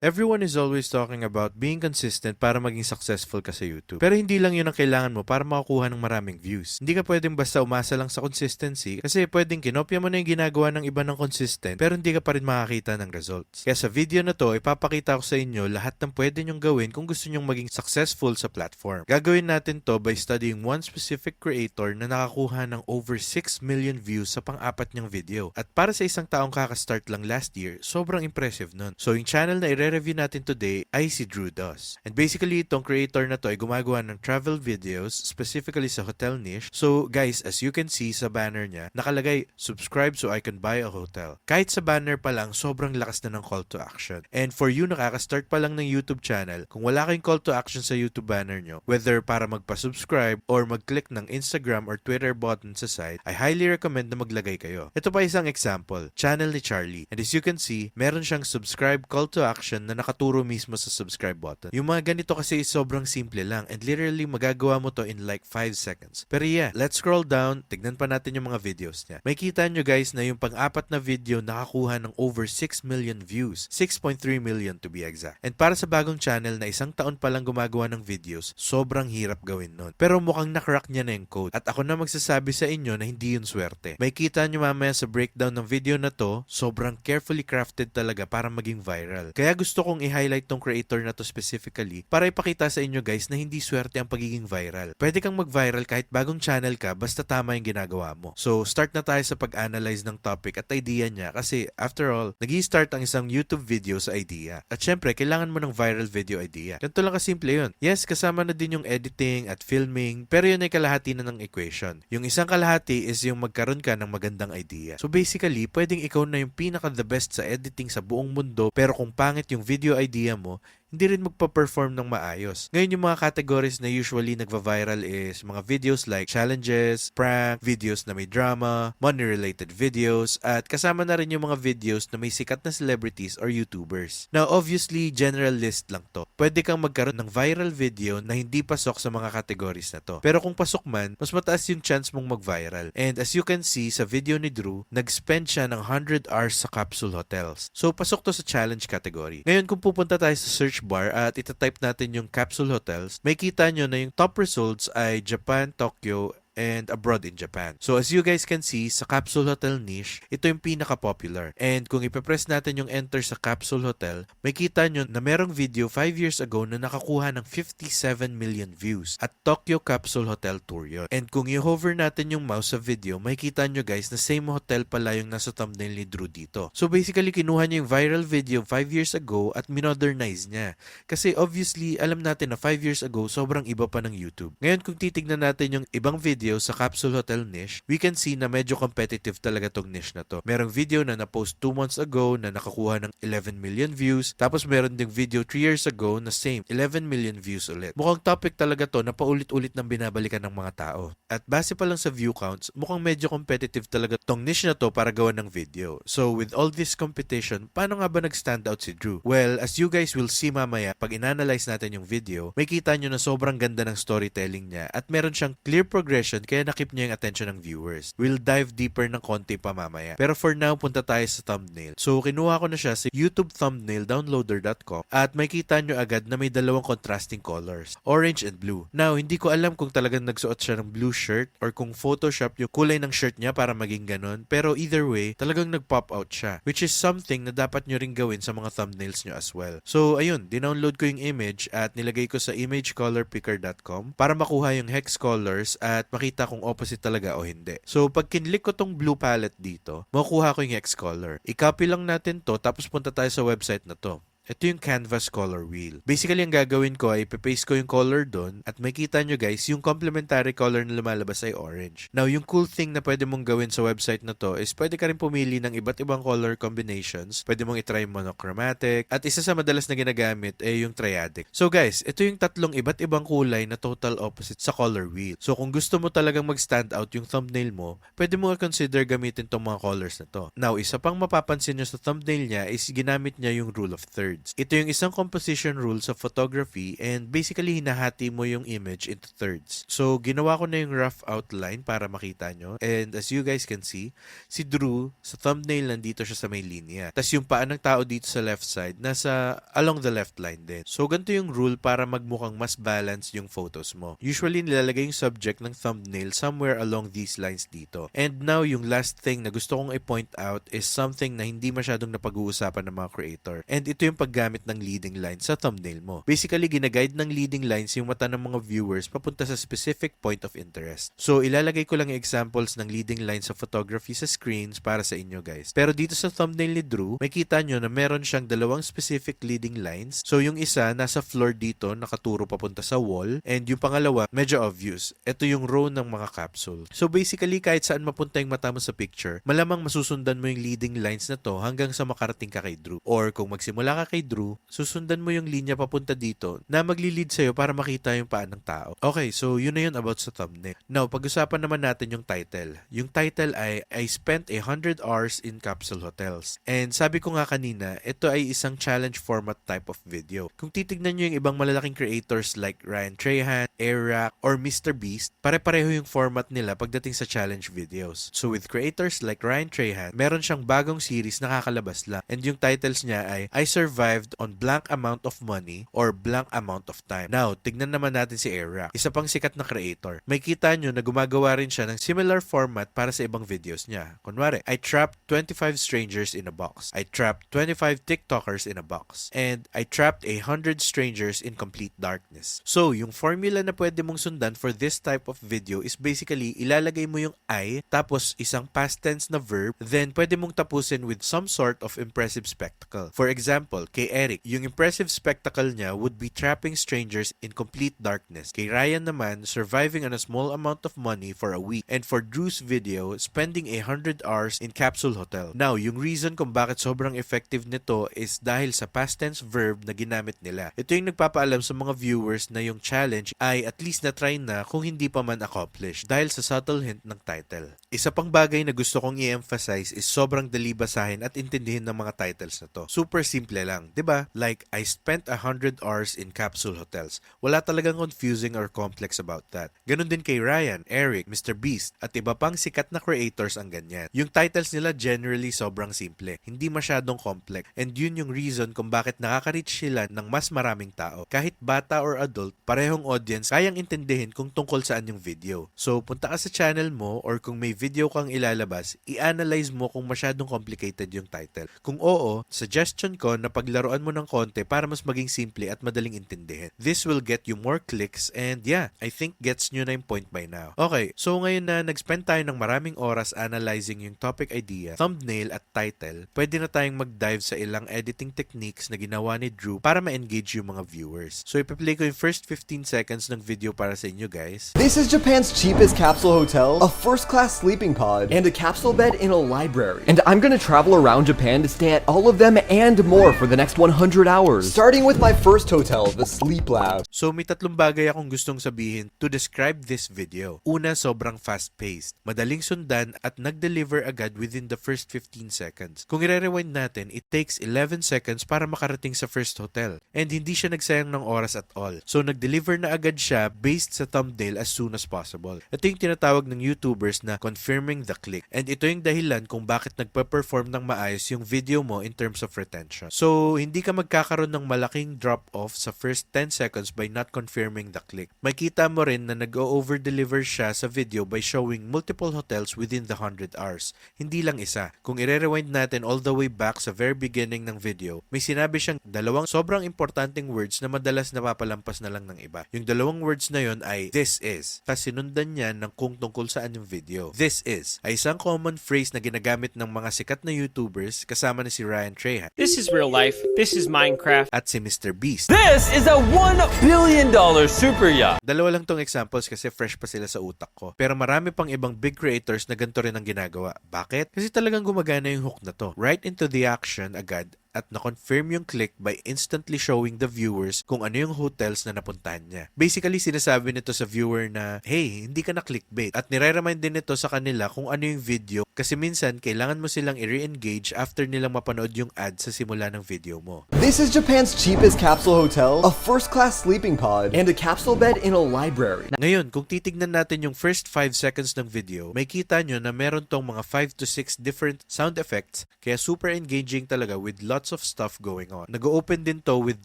Everyone is always talking about being consistent para maging successful ka sa YouTube. Pero hindi lang yun ang kailangan mo para makakuha ng maraming views. Hindi ka pwedeng basta umasa lang sa consistency kasi pwedeng kinopya mo na yung ginagawa ng iba ng consistent pero hindi ka pa rin makakita ng results. Kaya sa video na to, ipapakita ko sa inyo lahat ng pwede nyong gawin kung gusto nyong maging successful sa platform. Gagawin natin to by studying one specific creator na nakakuha ng over 6 million views sa pang-apat niyang video. At para sa isang taong kakastart lang last year, sobrang impressive nun. So yung channel na i-review natin today ay si Drew Doss. And basically, itong creator na to ay gumagawa ng travel videos, specifically sa hotel niche. So guys, as you can see sa banner niya, nakalagay, subscribe so I can buy a hotel. Kahit sa banner pa lang, sobrang lakas na ng call to action. And for you nakaka-start pa lang ng YouTube channel, kung wala kayong call to action sa YouTube banner nyo, whether para magpa-subscribe or mag-click ng Instagram or Twitter button sa site, I highly recommend na maglagay kayo. Ito pa isang example, channel ni Charlie. And as you can see, meron siyang subscribe call to action na nakaturo mismo sa subscribe button. Yung mga ganito kasi sobrang simple lang and literally magagawa mo to in like 5 seconds. Pero yeah, let's scroll down, tignan pa natin yung mga videos niya. May kita nyo guys na yung pang-apat na video nakakuha ng over 6 million views. 6.3 million to be exact. And para sa bagong channel na isang taon pa lang gumagawa ng videos, sobrang hirap gawin nun. Pero mukhang nakrak niya na yung code. At ako na magsasabi sa inyo na hindi yun swerte. May kita nyo mamaya sa breakdown ng video na to, sobrang carefully crafted talaga para maging viral. Kaya gusto kong i-highlight tong creator na to specifically para ipakita sa inyo guys na hindi swerte ang pagiging viral. Pwede kang mag-viral kahit bagong channel ka basta tama yung ginagawa mo. So start na tayo sa pag-analyze ng topic at idea niya kasi after all, nag start ang isang YouTube video sa idea. At syempre, kailangan mo ng viral video idea. Ganito lang kasimple yun. Yes, kasama na din yung editing at filming, pero yun ay kalahati na ng equation. Yung isang kalahati is yung magkaroon ka ng magandang idea. So basically, pwedeng ikaw na yung pinaka the best sa editing sa buong mundo, pero kung pangit yung video idea mo, hindi rin magpa-perform ng maayos. Ngayon yung mga categories na usually nagva-viral is mga videos like challenges, prank, videos na may drama, money-related videos, at kasama na rin yung mga videos na may sikat na celebrities or YouTubers. Now, obviously, general list lang to. Pwede kang magkaroon ng viral video na hindi pasok sa mga categories na to. Pero kung pasok man, mas mataas yung chance mong mag-viral. And as you can see sa video ni Drew, nag-spend siya ng 100 hours sa capsule hotels. So, pasok to sa challenge category. Ngayon, kung pupunta tayo sa search bar at itatype natin yung capsule hotels, may kita nyo na yung top results ay Japan, Tokyo, and abroad in Japan. So as you guys can see, sa Capsule Hotel niche, ito yung pinaka-popular. And kung ipipress natin yung enter sa Capsule Hotel, may kita nyo na merong video 5 years ago na nakakuha ng 57 million views at Tokyo Capsule Hotel Tour yun. And kung i-hover natin yung mouse sa video, may kita nyo guys na same hotel pala yung nasa thumbnail ni Drew dito. So basically, kinuha niya yung viral video 5 years ago at minodernize niya. Kasi obviously, alam natin na 5 years ago, sobrang iba pa ng YouTube. Ngayon, kung titignan natin yung ibang video sa Capsule Hotel niche, we can see na medyo competitive talaga tong niche na to. Merong video na na-post 2 months ago na nakakuha ng 11 million views. Tapos meron ding video 3 years ago na same, 11 million views ulit. Mukhang topic talaga to na paulit-ulit ng binabalikan ng mga tao. At base pa lang sa view counts, mukhang medyo competitive talaga tong niche na to para gawa ng video. So with all this competition, paano nga ba nag-stand out si Drew? Well, as you guys will see mamaya, pag inanalyze natin yung video, may kita nyo na sobrang ganda ng storytelling niya at meron siyang clear progression kaya nakip niya yung attention ng viewers. We'll dive deeper ng konti pa mamaya. Pero for now, punta tayo sa thumbnail. So, kinuha ko na siya sa YouTube thumbnail downloader.com at may kita nyo agad na may dalawang contrasting colors, orange and blue. Now, hindi ko alam kung talagang nagsuot siya ng blue shirt or kung Photoshop yung kulay ng shirt niya para maging ganon. Pero either way, talagang nag-pop out siya. Which is something na dapat nyo rin gawin sa mga thumbnails nyo as well. So, ayun, dinownload ko yung image at nilagay ko sa imagecolorpicker.com para makuha yung hex colors at makita kung opposite talaga o hindi. So, pag kinlik ko tong blue palette dito, makukuha ko yung hex color. I-copy lang natin to tapos punta tayo sa website na to. Ito yung canvas color wheel. Basically, ang gagawin ko ay ipapaste ko yung color doon at makita nyo guys, yung complementary color na lumalabas ay orange. Now, yung cool thing na pwede mong gawin sa website na to is pwede ka rin pumili ng iba't ibang color combinations. Pwede mong itry monochromatic at isa sa madalas na ginagamit ay yung triadic. So guys, ito yung tatlong iba't ibang kulay na total opposite sa color wheel. So kung gusto mo talagang mag-stand out yung thumbnail mo, pwede mo consider gamitin tong mga colors na to. Now, isa pang mapapansin nyo sa thumbnail niya is ginamit niya yung rule of thirds. Thirds. Ito yung isang composition rule sa photography and basically hinahati mo yung image into thirds. So, ginawa ko na yung rough outline para makita nyo. And as you guys can see, si Drew, sa thumbnail nandito siya sa may linya. Tapos yung paa ng tao dito sa left side, nasa along the left line din. So, ganito yung rule para magmukhang mas balanced yung photos mo. Usually, nilalagay yung subject ng thumbnail somewhere along these lines dito. And now, yung last thing na gusto kong i-point out is something na hindi masyadong napag-uusapan ng mga creator. And ito yung paggamit ng leading lines sa thumbnail mo. Basically, ginaguide ng leading lines yung mata ng mga viewers papunta sa specific point of interest. So, ilalagay ko lang yung examples ng leading lines sa photography sa screens para sa inyo guys. Pero dito sa thumbnail ni Drew, may kita nyo na meron siyang dalawang specific leading lines. So, yung isa, nasa floor dito, nakaturo papunta sa wall. And yung pangalawa, medyo obvious. Ito yung row ng mga capsule. So, basically, kahit saan mapunta yung mata mo sa picture, malamang masusundan mo yung leading lines na to hanggang sa makarating ka kay Drew. Or kung magsimula ka kay Drew, susundan mo yung linya papunta dito na magli-lead sa'yo para makita yung paan ng tao. Okay, so yun na yun about sa thumbnail. Now, pag-usapan naman natin yung title. Yung title ay I spent a 100 hours in capsule hotels. And sabi ko nga kanina, ito ay isang challenge format type of video. Kung titignan nyo yung ibang malalaking creators like Ryan Trahan, Eric, or Mr. Beast, pare-pareho yung format nila pagdating sa challenge videos. So with creators like Ryan Trahan, meron siyang bagong series na kakalabas lang. And yung titles niya ay I survived on blank amount of money or blank amount of time. Now, tignan naman natin si Era, isa pang sikat na creator. May kita nyo na gumagawa rin siya ng similar format para sa ibang videos niya. Kunwari, I trapped 25 strangers in a box. I trapped 25 TikTokers in a box. And I trapped a 100 strangers in complete darkness. So, yung formula na pwede mong sundan for this type of video is basically ilalagay mo yung I tapos isang past tense na verb then pwede mong tapusin with some sort of impressive spectacle. For example, kay Eric, yung impressive spectacle niya would be trapping strangers in complete darkness. Kay Ryan naman, surviving on a small amount of money for a week. And for Drew's video, spending a 100 hours in capsule hotel. Now, yung reason kung bakit sobrang effective nito is dahil sa past tense verb na ginamit nila. Ito yung nagpapaalam sa mga viewers na yung challenge ay at least na-try na kung hindi pa man accomplished dahil sa subtle hint ng title. Isa pang bagay na gusto kong i-emphasize is sobrang dali basahin at intindihin ng mga titles na to. Super simple lang, 'di ba? Like I spent 100 hours in capsule hotels. Wala talagang confusing or complex about that. Ganon din kay Ryan, Eric, Mr. Beast at iba pang sikat na creators ang ganyan. Yung titles nila generally sobrang simple, hindi masyadong complex. And yun yung reason kung bakit nakaka-reach sila ng mas maraming tao. Kahit bata or adult, parehong audience kayang intindihin kung tungkol saan yung video. So punta ka sa channel mo or kung may video kang ilalabas, i-analyze mo kung masyadong complicated yung title. Kung oo, suggestion ko na paglaruan mo ng konti para mas maging simple at madaling intindihin. This will get you more clicks and yeah, I think gets nyo na yung point by now. Okay, so ngayon na nag-spend tayo ng maraming oras analyzing yung topic idea, thumbnail at title, pwede na tayong mag-dive sa ilang editing techniques na ginawa ni Drew para ma-engage yung mga viewers. So ipi-play ko yung first 15 seconds ng video para sa inyo guys. This is Japan's cheapest capsule hotel, a first class sleeping pod, and a capsule bed in a library. And I'm gonna travel around Japan to stay at all of them and more for the next 100 hours. Starting with my first hotel, the Sleep Lab. So may tatlong bagay akong gustong sabihin to describe this video. Una, sobrang fast-paced, madaling sundan at nag-deliver agad within the first 15 seconds. Kung i-rewind natin, it takes 11 seconds para makarating sa first hotel. And hindi siya nagsayang ng oras at all. So nag-deliver na agad siya based sa thumbnail as soon as possible. Ito yung tinatawag ng YouTubers na confirming the click. And ito yung dahilan kung bakit nagpa-perform ng maayos yung video mo in terms of retention. So hindi ka magkakaroon ng malaking drop-off sa first 10 seconds by not confirming the click. Makita mo rin na nag-over-deliver siya sa video by showing multiple hotels within the 100 hours. Hindi lang isa. Kung i-rewind natin all the way back sa very beginning ng video, may sinabi siyang dalawang sobrang importanteng words na madalas napapalampas na lang ng iba. Yung dalawang words na yon ay this is. Tapos sinundan niya ng kung tungkol saan yung video. This is ay isang common phrase na ginagamit ng mga sikat na YouTubers kasama ni si Ryan Trahan This is real life. This is Minecraft. at si Mr. Beast. This is a $1 billion super yacht. Dalawa lang tong examples kasi fresh pa sila sa utak ko. Pero marami pang ibang big creators na ganito rin ang ginagawa. Bakit? Kasi talagang gumagana yung hook na to. Right into the action agad at na-confirm yung click by instantly showing the viewers kung ano yung hotels na napuntahan niya. Basically, sinasabi nito sa viewer na, hey, hindi ka na clickbait. At nire-remind din nito sa kanila kung ano yung video kasi minsan kailangan mo silang i-re-engage after nilang mapanood yung ad sa simula ng video mo. This is Japan's cheapest capsule hotel, a first-class sleeping pod, and a capsule bed in a library. Ngayon, kung titignan natin yung first 5 seconds ng video, may kita nyo na meron tong mga 5 to 6 different sound effects, kaya super engaging talaga with lots of stuff going on. Nag-open din to with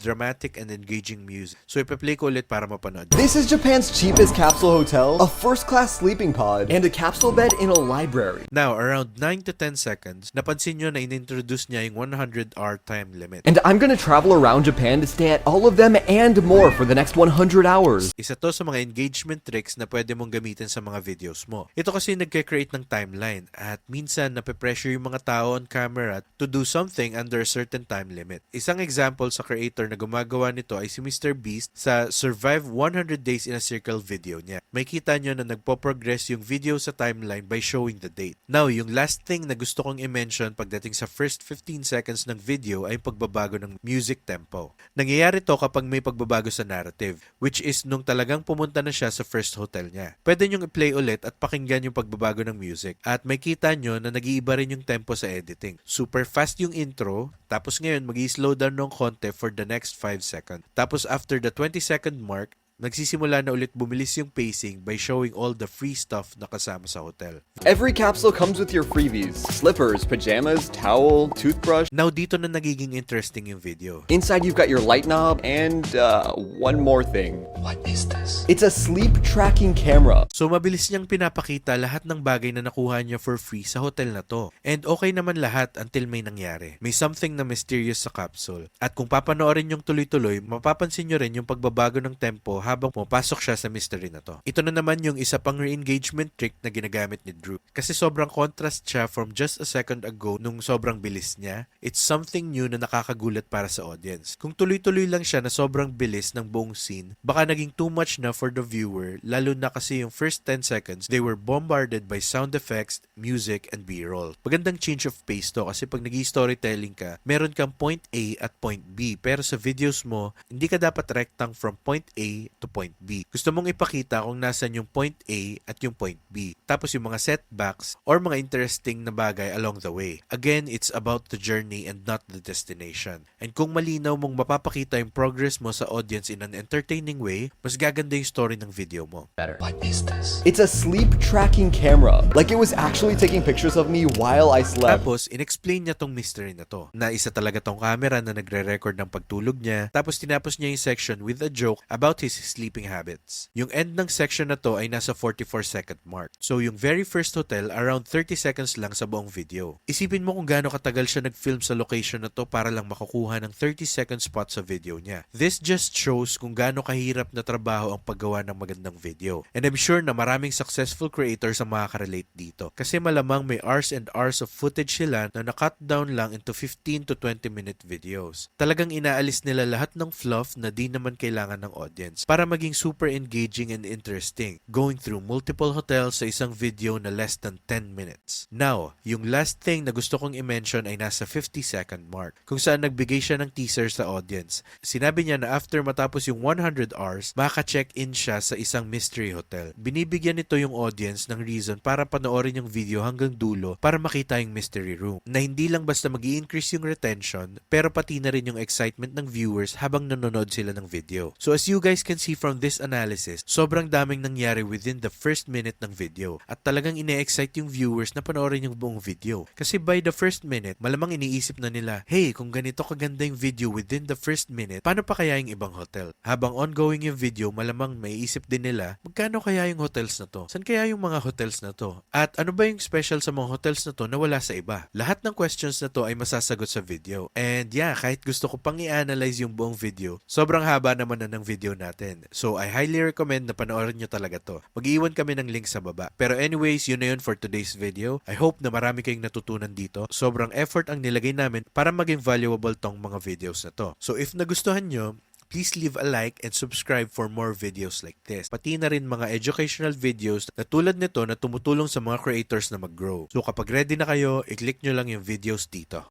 dramatic and engaging music. So ipa-play ko ulit para mapanood. This is Japan's cheapest capsule hotel, a first-class sleeping pod, and a capsule bed in a library. Now, around 9 to 10 seconds, napansin nyo na in-introduce niya yung 100 hour time limit. And I'm gonna travel around Japan to stay at all of them and more for the next 100 hours. Isa to sa mga engagement tricks na pwede mong gamitin sa mga videos mo. Ito kasi nagke-create ng timeline at minsan nape-pressure yung mga tao on camera to do something under a certain time limit. Isang example sa creator na gumagawa nito ay si Mr. Beast sa Survive 100 Days in a Circle video niya. May kita nyo na nagpo-progress yung video sa timeline by showing the date. Now, yung last thing na gusto kong i-mention pagdating sa first 15 seconds ng video ay pagbabago ng music tempo. Nangyayari to kapag may pagbabago sa narrative, which is nung talagang pumunta na siya sa first hotel niya. Pwede nyong i-play ulit at pakinggan yung pagbabago ng music. At may kita nyo na nag-iiba rin yung tempo sa editing. Super fast yung intro, tapos ngayon mag slow down ng konti for the next 5 seconds. Tapos after the 20 second mark, nagsisimula na ulit bumilis yung pacing by showing all the free stuff na kasama sa hotel. Every capsule comes with your freebies slippers, pajamas, towel, toothbrush. Now dito na nagiging interesting yung video. Inside, you've got your light knob and uh, one more thing. What is this? It's a sleep tracking camera. So mabilis niyang pinapakita lahat ng bagay na nakuha niya for free sa hotel na to. And okay naman lahat until may nangyari. May something na mysterious sa capsule. At kung papanoorin yung tuloy-tuloy, mapapansin nyo rin yung pagbabago ng tempo habang pumapasok siya sa mystery na to. Ito na naman yung isa pang re-engagement trick na ginagamit ni Drew. Kasi sobrang contrast siya from just a second ago nung sobrang bilis niya. It's something new na nakakagulat para sa audience. Kung tuloy-tuloy lang siya na sobrang bilis ng buong scene, baka naging too much na for the viewer, lalo na kasi yung first 10 seconds, they were bombarded by sound effects, music, and B-roll. Magandang change of pace to kasi pag nag storytelling ka, meron kang point A at point B. Pero sa videos mo, hindi ka dapat rectang from point A to point B. Gusto mong ipakita kung nasan yung point A at yung point B. Tapos yung mga setbacks or mga interesting na bagay along the way. Again, it's about the journey and not the destination. And kung malinaw mong mapapakita yung progress mo sa audience in an entertaining way, mas gaganda yung story ng video mo. What is this? It's a sleep tracking camera. Like it was actually taking pictures of me while I slept. Tapos, inexplain niya tong mystery na to. Na isa talaga tong camera na nagre-record ng pagtulog niya. Tapos, tinapos niya yung section with a joke about his sleeping habits. Yung end ng section na to ay nasa 44 second mark. So, yung very first hotel, around 30 seconds lang sa buong video. Isipin mo kung gaano katagal siya nag-film sa location na to para lang makakuha ng 30 second spot sa video niya. This just shows kung gaano kahirap na trabaho ang paggawa ng magandang video. And I'm sure na maraming successful creators ang makaka-relate dito. Kasi malamang may hours and hours of footage sila na na-cut down lang into 15 to 20 minute videos. Talagang inaalis nila lahat ng fluff na di naman kailangan ng audience para maging super engaging and interesting, going through multiple hotels sa isang video na less than 10 minutes. Now, yung last thing na gusto kong i-mention ay nasa 50 second mark, kung saan nagbigay siya ng teaser sa audience. Sinabi niya na after matapos yung 100 hours, makaka-check-in siya sa isang mystery hotel. Binibigyan nito yung audience ng reason para panoorin yung video hanggang dulo para makita yung mystery room. Na hindi lang basta mag increase yung retention, pero pati na rin yung excitement ng viewers habang nanonood sila ng video. So as you guys can see from this analysis, sobrang daming nangyari within the first minute ng video at talagang ine-excite yung viewers na panoorin yung buong video. Kasi by the first minute, malamang iniisip na nila, hey, kung ganito kaganda yung video within the first minute, paano pa kaya yung ibang hotel? Habang ongoing yung video, malamang may isip din nila, magkano kaya yung hotels na to? San kaya yung mga hotels na to? At ano ba yung special sa mga hotels na to na wala sa iba? Lahat ng questions na to ay masasagot sa video. And yeah, kahit gusto ko pang i-analyze yung buong video, sobrang haba naman na ng video natin. So I highly recommend na panoorin nyo talaga to. Mag-iwan kami ng link sa baba. Pero anyways, yun na yun for today's video. I hope na marami kayong natutunan dito. Sobrang effort ang nilagay namin para maging valuable tong mga videos na to. So if nagustuhan nyo, please leave a like and subscribe for more videos like this. Pati na rin mga educational videos na tulad nito na tumutulong sa mga creators na mag-grow. So kapag ready na kayo, i-click nyo lang yung videos dito.